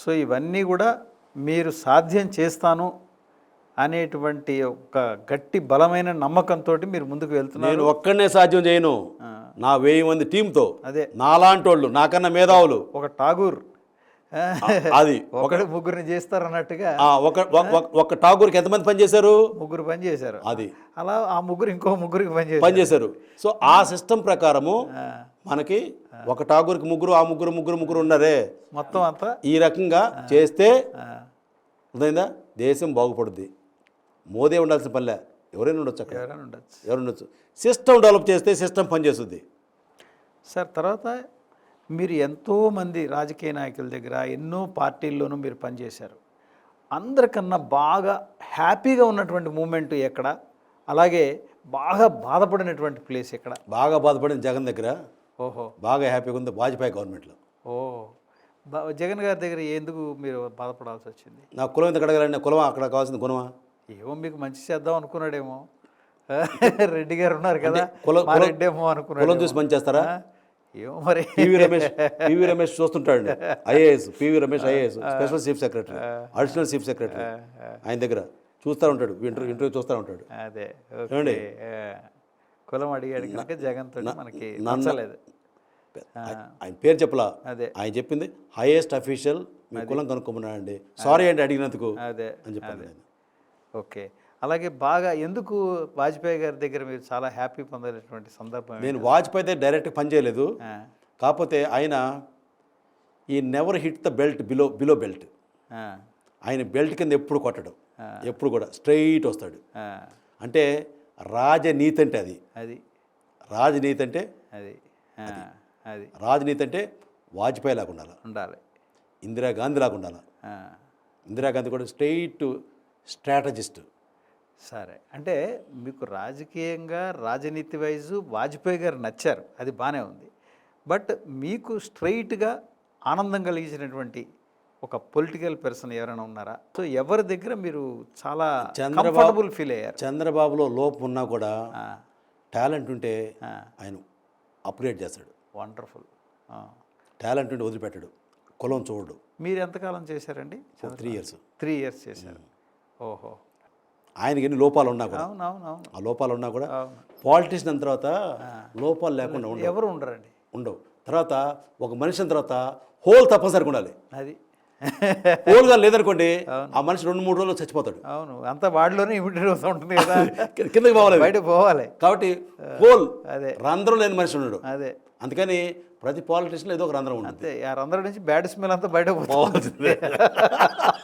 So ఇవన్నీ కూడా మీరు సాధ్యం చేస్తాను అనేటువంటి ఒక గట్టి బలమైన నమ్మకంతో మీరు ముందుకు వెళ్తున్నారు. నేను ఒక్కడనే సాధ్యం చేయను. నా వెయ్యి మంది టీంతో అదే. నాలాంటి వాళ్ళు నాకన్నా మేధావులు. ఒక ఠాగూర్. అది ఒకడు ముగ్గురిని చేస్తారన్నట్టుగా. ఆ, ఒక ఒక- ఠాగూర్కి ఎంతమంది పనిచేశారు ముగ్గురు పని చేశారు. అది. అలా ఆ ముగ్గురు ఇంకో ముగ్గురికి పని చేశారు. పనిచేశారు సో ఆ సిస్టమ్ ప్రకారము మనకి ఒక ఠాగూర్కి ముగ్గురు ఆ ముగ్గురు ముగ్గురు ముగ్గురు ఉన్నారే. మొత్తం అంతా ఈ రకంగా చేస్తే అర్థమైందా? దేశం బాగుపడుద్ది. మోదే ఉండాల్సిన పనిలే. ఎవరైనా ఉండొచ్చు అక్కడ. ఎవరైనా ఉండొచ్చు. ఎవరు ఉండొచ్చు. సిస్టమ్ డెవలప్ చేస్తే సిస్టమ్ పనిచేస్తుంది. సార్ తర్వాత మీరు ఎంతోమంది రాజకీయ నాయకుల దగ్గర ఎన్నో పార్టీల్లోనూ మీరు పనిచేశారు. అందరికన్నా బాగా హ్యాపీగా ఉన్నటువంటి మూమెంట్ ఎక్కడ? అలాగే బాగా బాధపడినటువంటి ప్లేస్ ఎక్కడ? బాగా బాధపడింది జగన్ దగ్గర ఓహో. బాగా హ్యాపీగా ఉంది వాజ్పేయి గవర్నమెంట్లో. ఓ. జగన్ గారి దగ్గర ఎందుకు మీరు బాధపడాల్సి వచ్చింది? నా కులం ఎంత కడగాలండి కులమా? అక్కడ కావాల్సింది కులమా ఏమో మీకు మంచి చేద్దాం అనుకున్నాడేమో. రెడ్డి గారు ఉన్నారు కదా. కులం- కులం- రెడ్డి ఏమో అనుకున్నాడు కులం చూసి పని చేస్తారా? ఏమో మరి. పివి రమేష్ పివి రమేష్ చూస్తుంటాడు IAS PV Ramesh IAS special chief secretary additional chief secretary ఆయన దగ్గర చూస్తూ ఉంటాడు ఇంటర్వ్యూ ఇంటర్వ్యూ చూస్తూ ఉంటాడు. అదే కులం అడిగాడు కనుక జగన్ మనకి నచ్చలేదు. ఆయన పేరు చెప్పలా? అదే. ఆయన చెప్పింది హైయెస్ట్ అఫీషియల్ మీ కులం కనుక్కోమన్నాడండి సారీ అండి అడిగినందుకు అదే అని చెప్పాను. ఓకే. అలాగే బాగా ఎందుకు వాజ్పేయి గారి దగ్గర మీరు చాలా హ్యాపీ పొందినటువంటి సందర్భం? నేను వాజ్పేయి దగ్గర డైరెక్ట్ పని చేయలేదు ఆ, కాకపోతే ఆయన ఈ never hit the belt below below belt ఆయన బెల్ట్ కింద ఎప్పుడు కొట్టడు. ఎప్పుడు కూడా స్ట్రైట్ వస్తాడు. అంటే రాజనీతి అంటే అది. అది. రాజనీతి అంటే అది. అది. రాజనీతి అంటే వాజ్పేయి లాగా ఉండాలి? ఉండాలి. ఇందిరాగాంధీ లాగా ఉండాలి? ఇందిరాగాంధీ కూడా స్ట్రైట్ స్ట్రాటజిస్ట్ సరే. అంటే మీకు రాజకీయంగా రాజనీతి వైజు వాజ్పేయి గారు నచ్చారు. అది బాగానే ఉంది. బట్ మీకు స్ట్రైట్గా ఆనందం కలిగించినటువంటి ఒక పొలిటికల్ పర్సన్ ఎవరైనా ఉన్నారా? సో ఎవరి దగ్గర మీరు చాలా చంద్రబాబు- ఫీల్ అయ్యారు? చంద్రబాబులో లోపం ఉన్నా కూడా టాలెంట్ ఉంటే. ఆయన అప్గ్రేడ్ చేస్తాడు. వండర్ఫుల్. టాలెంట్ ఉంటే వదిలిపెట్టాడు. కులం చూడడు. మీరు ఎంతకాలం చేశారండి? Three years. త్రీ ఇయర్స్ చేశారు. ఓహో. ఆయనకి ఎన్ని లోపాలు ఉన్నా కూడా ఆ లోపాలు ఉన్నా కూడా. పాలిటీషియన్ అయిన తర్వాత లోపాలు లేకుండా ఉండవు. ఎవరు ఉండరండి. ఉండవు. తర్వాత ఒక మనిషి అయిన తర్వాత హోల్ తప్పనిసరిగా ఉండాలి. అది. హోల్గా లేదనుకోండి ఆ మనిషి రెండు మూడు రోజులు చచ్చిపోతాడు. అవును. అంతా వాడిలోనే అవుతూ ఉంటుంది కదా. కిందకి పోవాలి. బయట పోవాలి. కాబట్టి హోల్ అదే. రంధ్రం లేని మనిషి ఉన్నాడు అదే. అందుకని ప్రతి పాలిటీషియన్లో ఏదో ఒక రంధ్రం ఉంటుంది. ఆ రంధ్రం నుంచి బ్యాడ్ స్మెల్ అంతా బయట పోవాల్సిందే.